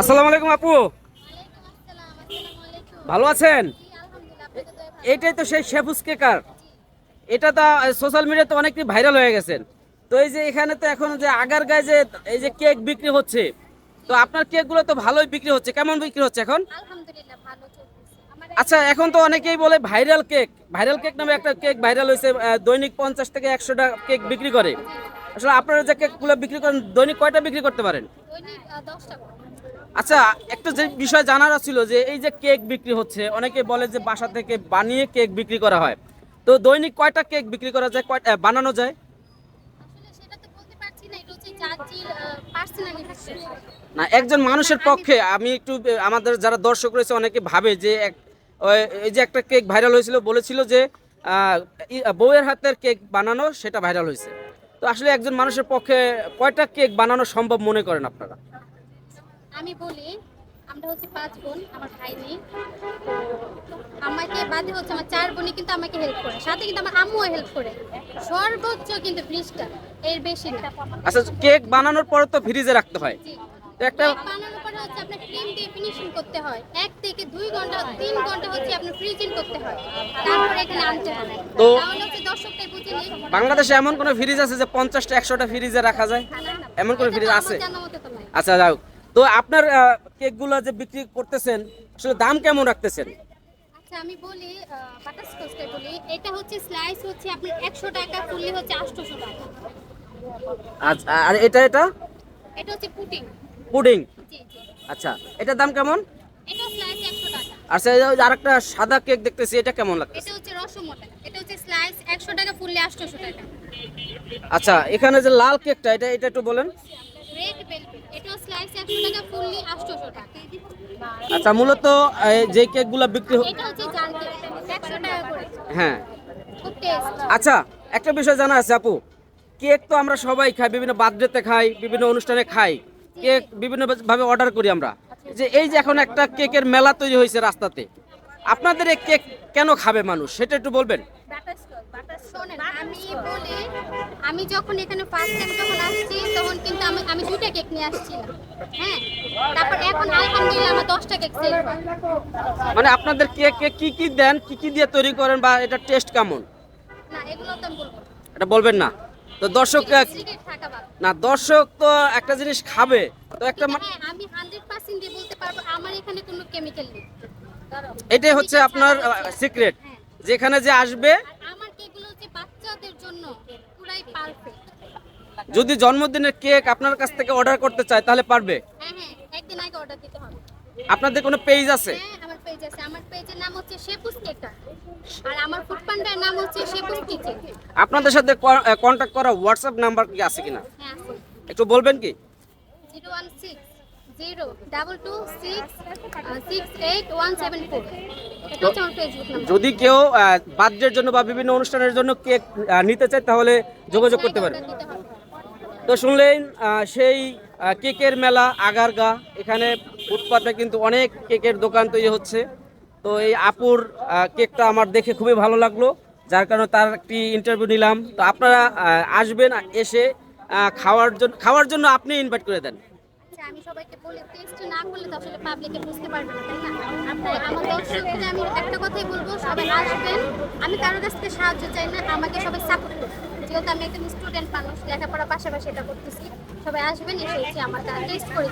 আসসালামু আলাইকুম আপু। ভালো আছেন? এটাই তো সেই শেফুস কেকার। এটা তো সোশ্যাল মিডিয়াতে অনেকটি ভাইরাল হয়ে গেছেন তো এই যে এখানে তো এখন যে আগার গায়ে যে এই যে কেক বিক্রি হচ্ছে তো আপনার কেকগুলো তো ভালোই বিক্রি হচ্ছে। কেমন বিক্রি হচ্ছে এখন? আচ্ছা এখন তো অনেকেই বলে ভাইরাল কেক। ভাইরাল কেক নামে একটা কেক ভাইরাল হয়েছে দৈনিক পঞ্চাশ থেকে একশোটা কেক বিক্রি করে। আসলে আপনারা যে কেকগুলো বিক্রি করেন দৈনিক কয়টা বিক্রি করতে পারেন? দৈনিক আচ্ছা একটা যে বিষয় জানার ছিল যে এই যে কেক বিক্রি হচ্ছে, অনেকে বলে যে বাসা থেকে বানিয়ে কেক বিক্রি করা হয়। তো দৈনিক কয়টা কেক বিক্রি করা যায় কয়টা বানানো যায়? না, একজন মানুষের পক্ষে আমি একটু আমাদের যারা দর্শক রয়েছে, অনেকে ভাবে যে এক এই যে একটা কেক ভাইরাল হয়েছিল, বলেছিল যে বউয়ের হাতের কেক বানানো, সেটা ভাইরাল হয়েছে। তো আসলে একজন মানুষের পক্ষে কয়টা কেক বানানো সম্ভব মনে করেন আপনারা? আমি বলি আমরা হচ্ছে পাঁচ বোন আমার ভাই নেই আমাকে বাদে হচ্ছে আমার চার বোনই কিন্তু আমাকে হেল্প করে। সাথে কিন্তু আমার আম্মুও হেল্প করে। সর্বোচ্চ কিন্তু ফ্রিজটা এর বেশি না। আচ্ছা কেক বানানোর পরে তো ফ্রিজে রাখতে হয়। একটা বানানোর পরে হচ্ছে আপনার ক্রিম দিয়ে ফিনিশিং করতে হয়। এক থেকে দুই ঘণ্টা তিন ঘণ্টা হচ্ছে আপনার ফ্রিজিং করতে হয়। তারপরে এখানে আনতে হয় তো- দর্শকটাই বুঝে নিই। বাংলাদেশে এমন কোনো ফ্রিজ আছে যে পঞ্চাশটা একশোটা ফ্রিজে রাখা যায়? এমন কোনো ফ্রিজ আছে? আচ্ছা যাও তো আপনার কেকগুলো যে বিক্রি করতেছেন আসলে দাম কেমন রাখতেছেন? আচ্ছা আমি বলি বাটারস্কচটা বলি এটা হচ্ছে স্লাইস হচ্ছে আপনার একশো টাকা ফুললি হচ্ছে আটশোশো টাকা। আচ্ছা আর এটা এটা? এটা হচ্ছে পুডিং। জি আচ্ছা এটার দাম কেমন? এটা স্লাইস একশো টাকা। আচ্ছা আর একটা সাদা কেক দেখতেছি এটা কেমন লাগতেছে? এটা হচ্ছে রসমলাই। এটা হচ্ছে স্লাইস একশো টাকা ফুললি আটশোশো টাকা। আচ্ছা এখানে যে লাল কেকটা এটা এটা একটু বলেন রেড ভেলভেট এটাও স্লাইস একশো টাকা ফুললি আটশোশো টাকা আচ্ছা মূলত এই যে কেকগুলো বিক্রি হ্যাঁ। আচ্ছা একটা বিষয় জানা আছে আপু। কেক তো আমরা সবাই খাই বিভিন্ন বার্থডেতে খাই বিভিন্ন অনুষ্ঠানে খাই। কেক বিভিন্ন ভাবে অর্ডার করি আমরা। যে এই যে এখন একটা কেকের মেলা তৈরি হয়েছে রাস্তাতে আপনাদের এই কেক কেন খাবে মানুষ? সেটা একটু বলবেন। আমি বলি আমি যখন এখানে ফার্স্ট টাইম যখন আসছি তখন কিন্তু আমি আমি দুইটা কেক নিয়ে আসছিলাম। হ্যাঁ? তারপর এখন আলহামদুলিল্লাহ আমার দশটা কেক সেল মানে আপনাদের কেকে কি কি দেন কি কি দিয়ে তৈরি করেন বা এটা টেস্ট কেমন? না এগুলো তো আমি বলব এটা বলবেন না। তো দর্শক না দর্শক তো একটা জিনিস খাবে। তো একটা হ্যাঁ আমি হান্ড্রেড পার্সেন্ট দিয়ে বলতে পারব আমার এখানে কোনো কেমিক্যাল নেই। এটাই হচ্ছে আপনার সিক্রেট হ্যাঁ। যেখানে যে আসবে আমার কেকগুলো হচ্ছে বাচ্চাদের জন্য। যদি জন্মদিনের কেক আপনার কাছ থেকে অর্ডার করতে চায় তাহলে পারবে? হ্যাঁ হ্যাঁ একদিন আগে অর্ডার দিতে হবে। আপনাদের কোনো পেজ আছে? হ্যাঁ আমার পেজ আছে। আমার পেজের নাম হচ্ছে শেপুস আর আমার ফুড পান্ডার নাম হচ্ছে শেপুস কিচেন আপনাদের সাথে কন্ট্যাক্ট করা হোয়াটসঅ্যাপ নাম্বার কি আছে কিনা? হ্যাঁ আছে। একটু বলবেন কি? Zero one six zero double two six six eight one seven four এটা হচ্ছে আমার ফেসবুক নাম্বার যদি কেউ বার্থডের জন্য বা বিভিন্ন অনুষ্ঠানের জন্য কেক নিতে চায় তাহলে যোগাযোগ করতে পারে তো শুনলেন সেই কেকের মেলা আগারগা এখানে ফুটপাতে কিন্তু অনেক কেকের দোকান তৈরি হচ্ছে। তো এই আপুর কেকটা আমার দেখে খুবই ভালো লাগল যার কারণে তার একটি ইন্টারভিউ নিলাম। তো আপনারা আসবেন এসে খাওয়ার জন্য খাওয়ার জন্য আপনি ইনভাইট করে দেন। আমি বুঝতে পারবে না, তাই না? আমি একটা কথাই বলব আমি কারোর কাছ থেকে সাহায্য চাই না, আমাকে সবাই সাপোর্ট যেহেতু আমি একজন স্টুডেন্ট মানুষ লেখাপড়া পাশাপাশি এটা করতেছি, সবাই আসবেন, এসে আমার টেস্ট করে